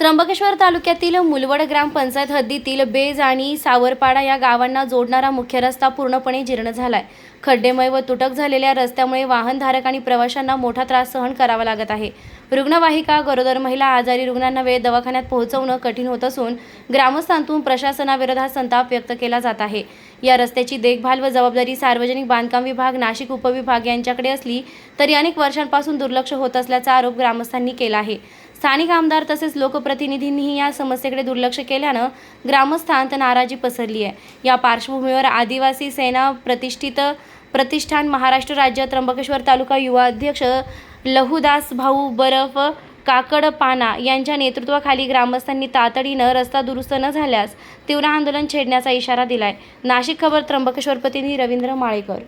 त्र्यंबकेश्वर तालुक्यातील मुलवड ग्रामपंचायत हद्दीतील बेज आणि सावरपाडा या गावांना जोडणारा मुख्य रस्ता पूर्णपणे जीर्ण झालाय. खड्डेमय व तुटक झालेल्या रस्त्यामुळे वाहनधारक आणि प्रवाशांना मोठा त्रास सहन करावा लागत आहे. रुग्णवाहिका गरोदर महिला आजारी रुग्णांना वेळ दवाखान्यात पोहोचवणं कठीण होत असून ग्रामस्थांतून प्रशासनाविरोधात संताप व्यक्त केला जात आहे. या रस्त्याची देखभाल व जबाबदारी सार्वजनिक बांधकाम विभाग नाशिक उपविभाग यांच्याकडे असली तरी अनेक वर्षांपासून दुर्लक्ष होत असल्याचा आरोप ग्रामस्थांनी केला आहे. स्थानिक आमदार तसेच लोकप्रतिनिधींनीही या समस्येकडे दुर्लक्ष केल्यानं ग्रामस्थांत नाराजी पसरली आहे. या पार्श्वभूमीवर आदिवासी सेना प्रतिष्ठित प्रतिष्ठान महाराष्ट्र राज्य त्र्यंबकेश्वर तालुका युवा अध्यक्ष लहुदास भाऊ बरफ काकडपाना यांच्या नेतृत्वाखाली ग्रामस्थांनी तातडीनं रस्ता दुरुस्त न झाल्यास तीव्र आंदोलन छेडण्याचा इशारा दिलाय. नाशिक खबर त्र्यंबकेश्वर प्रतिनिधी रवींद्र माळेकर.